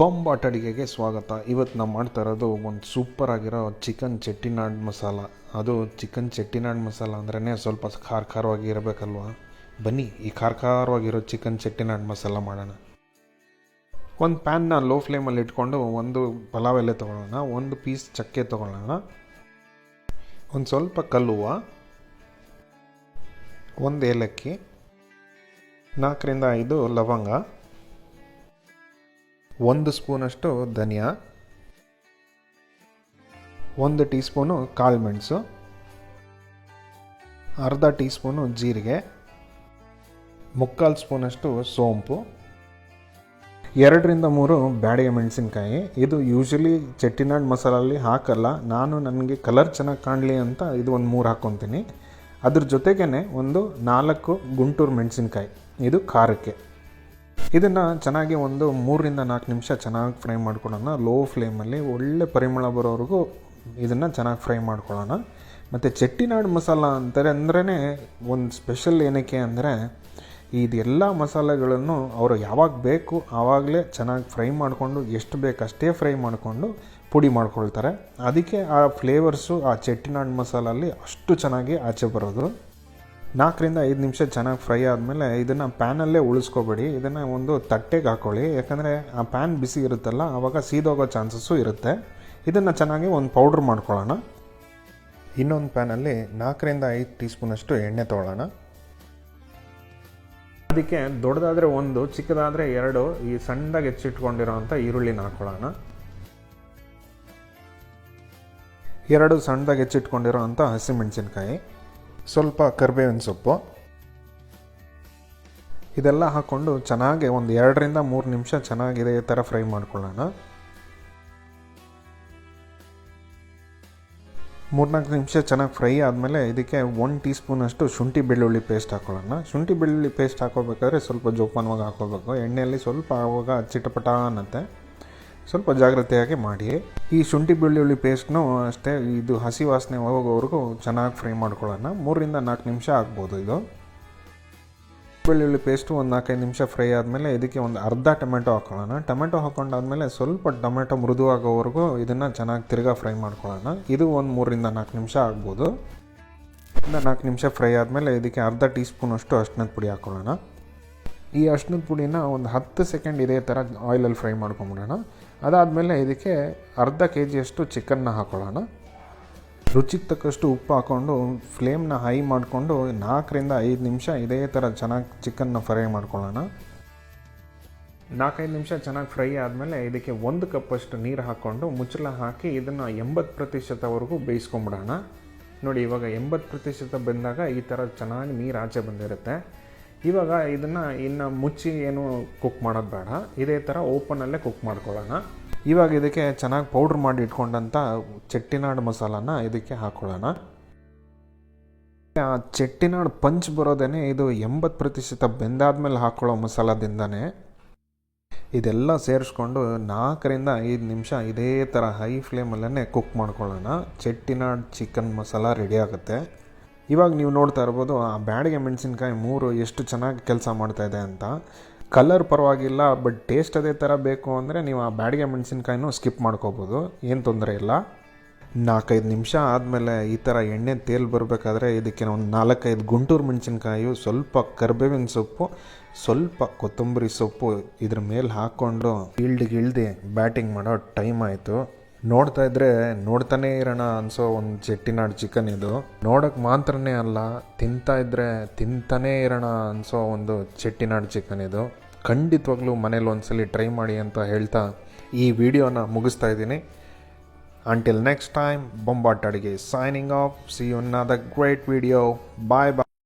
ಬಾಂಬಾಟ್ ಅಡುಗೆಗೆ ಸ್ವಾಗತ. ಇವತ್ತು ನಾವು ಮಾಡ್ತಾ ಇರೋದು ಒಂದು ಸೂಪರ್ ಆಗಿರೋ ಚಿಕನ್ ಚೆಟ್ಟಿನಾಡ್ ಮಸಾಲ ಅದು ಚಿಕನ್ ಚೆಟ್ಟಿನಾಡ್ ಮಸಾಲ ಅಂದ್ರೇ ಸ್ವಲ್ಪ ಖಾರ ಖಾರವಾಗಿ ಇರಬೇಕಲ್ವಾ? ಬನ್ನಿ, ಈ ಖಾರ ಖಾರವಾಗಿರೋ ಚಿಕನ್ ಚೆಟ್ಟಿನಾಡ್ ಮಸಾಲ ಮಾಡೋಣ. ಒಂದು ಪ್ಯಾನ್ನ ಲೋ ಫ್ಲೇಮಲ್ಲಿ ಇಟ್ಕೊಂಡು ಒಂದು ಪಲಾವ್ ಎಲೆ ತೊಗೊಳ್ಳೋಣ, ಒಂದು ಪೀಸ್ ಚಕ್ಕೆ ತೊಗೊಳ್ಳೋಣ. ಒಂದು ಸ್ವಲ್ಪ ಕಲ್ಲುವ, ಒಂದು ಏಲಕ್ಕಿ, ನಾಲ್ಕರಿಂದ ಐದು ಲವಂಗ. ಒಂದು ಸ್ಪೂನಷ್ಟು ಧನಿಯಾ, ಒಂದು ಟೀ ಸ್ಪೂನು ಕಾಳುಮೆಣಸು ಅರ್ಧ ಟೀ ಸ್ಪೂನು ಜೀರಿಗೆ, ಮುಕ್ಕಾಲು ಸ್ಪೂನಷ್ಟು ಸೋಂಪು, ಎರಡರಿಂದ ಮೂರು ಬ್ಯಾಡಿಗೆ ಮೆಣಸಿನ್ಕಾಯಿ. ಇದು ಯೂಶ್ವಲಿ ಚಟ್ಟಿನಾಡು ಮಸಾಲಲ್ಲಿ ಹಾಕಲ್ಲ. ನಾನು ನನಗೆ ಕಲರ್ ಚೆನ್ನಾಗಿ ಕಾಣಲಿ ಅಂತ ಇದು ಒಂದು ಮೂರು ಹಾಕ್ಕೊತೀನಿ ಅದ್ರ ಜೊತೆಗೇ ಒಂದು ನಾಲ್ಕು ಗುಂಟೂರು ಮೆಣಸಿನ್ಕಾಯಿ. ಇದು ಖಾರಕ್ಕೆ. ಇದನ್ನು ಚೆನ್ನಾಗಿ ಒಂದು ಮೂರರಿಂದ ನಾಲ್ಕು ನಿಮಿಷ ಚೆನ್ನಾಗಿ ಫ್ರೈ ಮಾಡ್ಕೊಳ್ಳೋಣ. ಲೋ ಫ್ಲೇಮಲ್ಲಿ ಒಳ್ಳೆ ಪರಿಮಳ ಬರೋವರೆಗೂ ಇದನ್ನು ಚೆನ್ನಾಗಿ ಫ್ರೈ ಮಾಡ್ಕೊಳ್ಳೋಣ. ಮತ್ತು ಚೆಟ್ಟಿನಾಡು ಮಸಾಲ ಅಂತಾರೆ ಅಂದ್ರೇ ಒಂದು ಸ್ಪೆಷಲ್ ಏನಕ್ಕೆ ಅಂದರೆ ಇದೆಲ್ಲ ಮಸಾಲೆಗಳನ್ನು ಅವರು ಯಾವಾಗ ಬೇಕು ಆವಾಗಲೇ ಚೆನ್ನಾಗಿ ಫ್ರೈ ಮಾಡಿಕೊಂಡು ಎಷ್ಟು ಬೇಕು ಅಷ್ಟೇ ಫ್ರೈ ಮಾಡಿಕೊಂಡು ಪುಡಿ ಮಾಡ್ಕೊಳ್ತಾರೆ. ಅದಕ್ಕೆ ಆ ಫ್ಲೇವರ್ಸು ಆ ಚೆಟ್ಟಿನಾಡು ಮಸಾಲಲ್ಲಿ ಅಷ್ಟು ಚೆನ್ನಾಗಿ ಆಚೆ ಬರೋದು. ನಾಲ್ಕರಿಂದ ಐದು ನಿಮಿಷ ಚೆನ್ನಾಗಿ ಫ್ರೈ ಆದಮೇಲೆ ಇದನ್ನು ಪ್ಯಾನಲ್ಲೇ ಉಳಿಸ್ಕೋಬೇಡಿ. ಇದನ್ನು ಒಂದು ತಟ್ಟೆಗೆ ಹಾಕ್ಕೊಳ್ಳಿ ಯಾಕಂದರೆ ಆ ಪ್ಯಾನ್ ಬಿಸಿ ಇರುತ್ತಲ್ಲ ಆವಾಗ ಸೀದೋಗೋ ಚಾನ್ಸಸ್ಸು ಇರುತ್ತೆ. ಇದನ್ನು ಚೆನ್ನಾಗಿ ಒಂದು ಪೌಡ್ರ್ ಮಾಡ್ಕೊಳ್ಳೋಣ. ಇನ್ನೊಂದು ಪ್ಯಾನಲ್ಲಿ ನಾಲ್ಕರಿಂದ ಐದು ಟೀ ಸ್ಪೂನಷ್ಟು ಎಣ್ಣೆ ತೊಗೊಳ್ಳೋಣ. ಅದಕ್ಕೆ ದೊಡ್ಡದಾದರೆ ಒಂದು, ಚಿಕ್ಕದಾದರೆ ಎರಡು, ಈ ಸಣ್ಣದಾಗಿ ಹೆಚ್ಚಿಟ್ಕೊಂಡಿರೋವಂಥ ಈರುಳ್ಳಿನ ಹಾಕ್ಕೊಳ್ಳೋಣ ಎರಡು ಸಣ್ಣದಾಗಿ ಹೆಚ್ಚಿಟ್ಕೊಂಡಿರೋ ಅಂಥ ಹಸಿಮೆಣಸಿನ್ಕಾಯಿ. ಸ್ವಲ್ಪ ಕರಿಬೇವಿನ ಸೊಪ್ಪು. ಇದೆಲ್ಲ ಹಾಕ್ಕೊಂಡು ಚೆನ್ನಾಗಿ ಒಂದು ಎರಡರಿಂದ ಮೂರು ನಿಮಿಷ ಚೆನ್ನಾಗಿದೆ ಈ ಥರ ಫ್ರೈ ಮಾಡ್ಕೊಳ್ಳೋಣ. ಮೂರ್ನಾಲ್ಕು ನಿಮಿಷ ಚೆನ್ನಾಗಿ ಫ್ರೈ ಆದಮೇಲೆ ಇದಕ್ಕೆ ಒನ್ ಟೀ ಸ್ಪೂನಷ್ಟು ಶುಂಠಿ ಬೆಳ್ಳುಳ್ಳಿ ಪೇಸ್ಟ್ ಹಾಕೊಳ್ಳೋಣ. ಶುಂಠಿ ಬೆಳ್ಳುಳ್ಳಿ ಪೇಸ್ಟ್ ಹಾಕೋಬೇಕಾದ್ರೆ ಸ್ವಲ್ಪ ಜೋಪಾನವಾಗಿ ಹಾಕೋಬೇಕು. ಎಣ್ಣೆಯಲ್ಲಿ ಸ್ವಲ್ಪ ಆವಾಗ ಚಿಟಪಟ ಅನ್ನತ್ತೆ ಸ್ವಲ್ಪ ಜಾಗ್ರತೆಯಾಗಿ ಮಾಡಿ. ಈ ಶುಂಠಿ ಬೆಳ್ಳುಳ್ಳಿ ಪೇಸ್ಟ್ನು ಅಷ್ಟೇ, ಇದು ಹಸಿ ವಾಸನೆ ಹೋಗೋವರೆಗೂ ಚೆನ್ನಾಗಿ ಫ್ರೈ ಮಾಡ್ಕೊಳ್ಳೋಣ. ಮೂರರಿಂದ ನಾಲ್ಕು ನಿಮಿಷ ಆಗ್ಬೋದು ಇದು. ಬೆಳ್ಳುಳ್ಳಿ ಪೇಸ್ಟು ಒಂದು ನಾಲ್ಕೈದು ನಿಮಿಷ ಫ್ರೈ ಆದಮೇಲೆ ಇದಕ್ಕೆ ಒಂದು ಅರ್ಧ ಟೊಮೆಟೊ ಹಾಕೊಳ್ಳೋಣ. ಟೊಮೆಟೊ ಹಾಕೊಂಡಾದ್ಮೇಲೆ ಸ್ವಲ್ಪ ಟೊಮೆಟೊ ಮೃದುವಾಗೋವರೆಗೂ ಇದನ್ನು ಚೆನ್ನಾಗಿ ತಿರ್ಗಾ ಫ್ರೈ ಮಾಡ್ಕೊಳ್ಳೋಣ. ಇದು ಒಂದು ಮೂರರಿಂದ ನಾಲ್ಕು ನಿಮಿಷ ಆಗ್ಬೋದು. ನಾಲ್ಕು ನಿಮಿಷ ಫ್ರೈ ಆದಮೇಲೆ ಇದಕ್ಕೆ ಅರ್ಧ ಟೀ ಸ್ಪೂನಷ್ಟು ಅರ್ಶಿನದ ಪುಡಿ ಹಾಕ್ಕೊಳ್ಳೋಣ ಈ ಅರ್ಶಿನದ ಪುಡಿನ ಒಂದು ಹತ್ತು ಸೆಕೆಂಡ್ ಇದೇ ಥರ ಆಯಿಲಲ್ಲಿ ಫ್ರೈ ಮಾಡ್ಕೊಂಬಿಡೋಣ. ಅದಾದಮೇಲೆ ಇದಕ್ಕೆ ಅರ್ಧ ಕೆ ಜಿಯಷ್ಟು ಚಿಕನ್ನ ಹಾಕ್ಕೊಳ್ಳೋಣ ರುಚಿಗೆ ತಕ್ಕಷ್ಟು ಉಪ್ಪು ಹಾಕ್ಕೊಂಡು ಫ್ಲೇಮ್ನ ಹೈ ಮಾಡಿಕೊಂಡು ನಾಲ್ಕರಿಂದ ಐದು ನಿಮಿಷ ಇದೇ ಥರ ಚೆನ್ನಾಗಿ ಚಿಕನ್ನ ಫ್ರೈ ಮಾಡ್ಕೊಳ್ಳೋಣ. ನಾಲ್ಕೈದು ನಿಮಿಷ ಚೆನ್ನಾಗಿ ಫ್ರೈ ಆದಮೇಲೆ ಇದಕ್ಕೆ ಒಂದು ಕಪ್ಪಷ್ಟು ನೀರು ಹಾಕ್ಕೊಂಡು ಮುಚ್ಚಳ ಹಾಕಿ ಇದನ್ನು ಎಂಬತ್ತು ಪ್ರತಿಶತವರೆಗೂ ಬೇಯಿಸ್ಕೊಂಬಿಡೋಣ. ನೋಡಿ, ಇವಾಗ ಎಂಬತ್ತು ಪ್ರತಿಶತ ಬಂದಾಗ ಈ ಥರ ಚೆನ್ನಾಗಿ ನೀರು ಆಚೆ ಬಂದಿರುತ್ತೆ. ಇವಾಗ ಇದನ್ನು ಇನ್ನು ಮುಚ್ಚಿ ಏನು ಕುಕ್ ಮಾಡೋದು ಬೇಡ. ಇದೇ ಥರ ಓಪನಲ್ಲೇ ಕುಕ್ ಮಾಡ್ಕೊಳ್ಳೋಣ. ಇವಾಗ ಇದಕ್ಕೆ ಚೆನ್ನಾಗಿ ಪೌಡ್ರ್ ಮಾಡಿ ಇಟ್ಕೊಂಡಂಥ ಚೆಟ್ಟಿನಾಡು ಮಸಾಲಾನ ಇದಕ್ಕೆ ಹಾಕ್ಕೊಳ್ಳೋಣ ಆ ಚೆಟ್ಟಿನಾಡು ಪಂಚ್ ಬರೋದೇನೆ ಇದು ಎಂಬತ್ತು ಪ್ರತಿಶತ ಬೆಂದಾದ್ಮೇಲೆ ಹಾಕ್ಕೊಳ್ಳೋ ಮಸಾಲದಿಂದನೇ. ಇದೆಲ್ಲ ಸೇರಿಸ್ಕೊಂಡು ನಾಲ್ಕರಿಂದ ಐದು ನಿಮಿಷ ಇದೇ ಥರ ಹೈ ಫ್ಲೇಮಲ್ಲೇ ಕುಕ್ ಮಾಡ್ಕೊಳ್ಳೋಣ. ಚೆಟ್ಟಿನಾಡು ಚಿಕನ್ ಮಸಾಲ ರೆಡಿ ಆಗುತ್ತೆ. ಇವಾಗ ನೀವು ನೋಡ್ತಾ ಇರ್ಬೋದು, ಆ ಬ್ಯಾಡಿಗೆ ಮೆಣಸಿನ್ಕಾಯಿ ಮೂರು ಎಷ್ಟು ಚೆನ್ನಾಗಿ ಕೆಲಸ ಮಾಡ್ತಾಯಿದೆ ಅಂತ. ಕಲರ್ ಪರವಾಗಿಲ್ಲ ಬಟ್ ಟೇಸ್ಟ್ ಅದೇ ಥರ ಬೇಕು ಅಂದರೆ ನೀವು ಆ ಬ್ಯಾಡಿಗೆ ಮೆಣಸಿನ್ಕಾಯಿನೂ ಸ್ಕಿಪ್ ಮಾಡ್ಕೋಬೋದು, ಏನು ತೊಂದರೆ ಇಲ್ಲ. ನಾಲ್ಕೈದು ನಿಮಿಷ ಆದಮೇಲೆ ಈ ಥರ ಎಣ್ಣೆ ತೇಲ್ ಬರಬೇಕಾದ್ರೆ ಇದಕ್ಕೆ ಒಂದು ನಾಲ್ಕೈದು ಗುಂಟೂರು ಮೆಣಸಿನ್ಕಾಯಿ, ಸ್ವಲ್ಪ ಕರ್ಬೇವಿನ ಸೊಪ್ಪು, ಸ್ವಲ್ಪ ಕೊತ್ತಂಬರಿ ಸೊಪ್ಪು ಇದ್ರ ಮೇಲೆ ಹಾಕ್ಕೊಂಡು ಇಳ್ದು ಇಳ್ದು ಬ್ಯಾಟಿಂಗ್ ಮಾಡೋ ಟೈಮ್ ಆಯಿತು. ನೋಡ್ತಾ ಇದ್ರೆ ನೋಡ್ತಾನೆ ಇರೋಣ ಅನ್ಸೋ ಒಂದು ಚೆಟ್ಟಿನಾಡು ಚಿಕನ್ ಇದು. ನೋಡಕ್ ಮಾತ್ರನೇ ಅಲ್ಲ, ತಿಂತಾ ಇದ್ರೆ ತಿಂತಾನೆ ಇರೋಣ ಅನ್ಸೋ ಒಂದು ಚೆಟ್ಟಿನಾಡು ಚಿಕನ್ ಇದು. ಖಂಡಿತವಾಗ್ಲೂ ಮನೇಲಿ ಒಂದ್ಸಲಿ ಟ್ರೈ ಮಾಡಿ ಅಂತ ಹೇಳ್ತಾ ಈ ವಿಡಿಯೋನ ಮುಗಿಸ್ತಾ ಇದ್ದೀನಿ. ಅಂಟಿಲ್ ನೆಕ್ಸ್ಟ್ ಟೈಮ್ ಬೊಂಬಾಟ್ ಅಡಿಗೆ signing off see you the great video bye bye